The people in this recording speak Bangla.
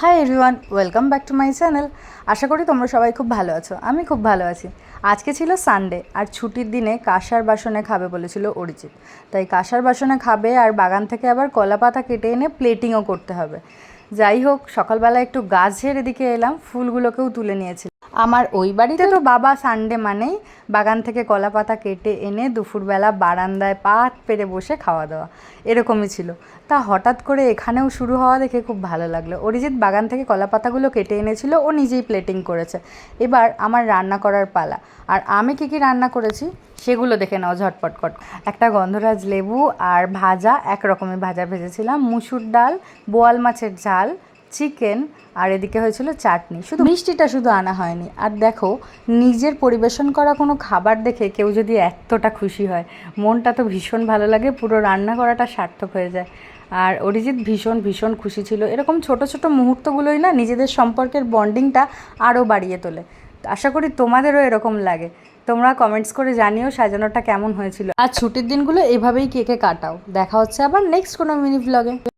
Hi everyone welcome back to my channel আশা করি তোমরা সবাই খুব ভালো আছো। আমি খুব ভালো আছি। আজকে ছিল সানডে আর ছুটির দিনে কাঁসার বাসনে খাবে বলেছিল অরিজিৎ। তাই কাঁসার বাসনে খাবে আর বাগান থেকে আবার কলা পাতা কেটে এনে প্লেটিংও করতে হবে। যাই হোক সকালবেলা একটু গাছের এদিকে এলাম ফুলগুলোকেও তুলে নিয়েছিল আমার ওই বাড়িতে তো বাবা সানডে মানেই বাগান থেকে কলা পাতা কেটে এনে দুপুরবেলা বারান্দায় পাত পেরে বসে খাওয়া দাওয়া। এরকমই ছিল। তা হঠাৎ করে এখানেও শুরু হওয়া দেখে খুব ভালো লাগল। অরিজিৎ বাগান থেকে কলা পাতাগুলো কেটে এনেছিল ও নিজেই প্লেটিং করেছে। এবার আমার রান্না করার পালা। আর আমি কী কী রান্না করেছি? সেগুলো দেখে নাও ঝটপট কট একটা গন্ধরাজ লেবু আর ভাজা, এক রকমের ভাজা ভেজেছিলাম। মুসুর ডাল, বোয়াল মাছের ঝাল, চিকেন আর এদিকে হয়েছিল চাটনি। শুধু মিষ্টিটা শুধু আনা হয়নি। আর দেখো, নিজের পরিবেশন করা কোনো খাবার দেখে কেউ যদি এতটা খুশি হয়, মনটা তো ভীষণ ভালো লাগে, পুরো রান্না করাটা সার্থক হয়ে যায়। আর অরিজিৎ ভীষণ ভীষণ খুশি ছিল। এরকম ছোট ছোট মুহূর্তগুলোই না নিজেদের সম্পর্কের বন্ডিংটা আরও বাড়িয়ে তোলে। আশা করি তোমাদেরও এরকম লাগে। তোমরা কমেন্টস করে জানিও সাজানোটা কেমন হয়েছিল। আর ছুটির দিনগুলো এভাবেই কেকে কাটাও। দেখা হচ্ছে আবার নেক্সট কোনো মিনি ব্লগে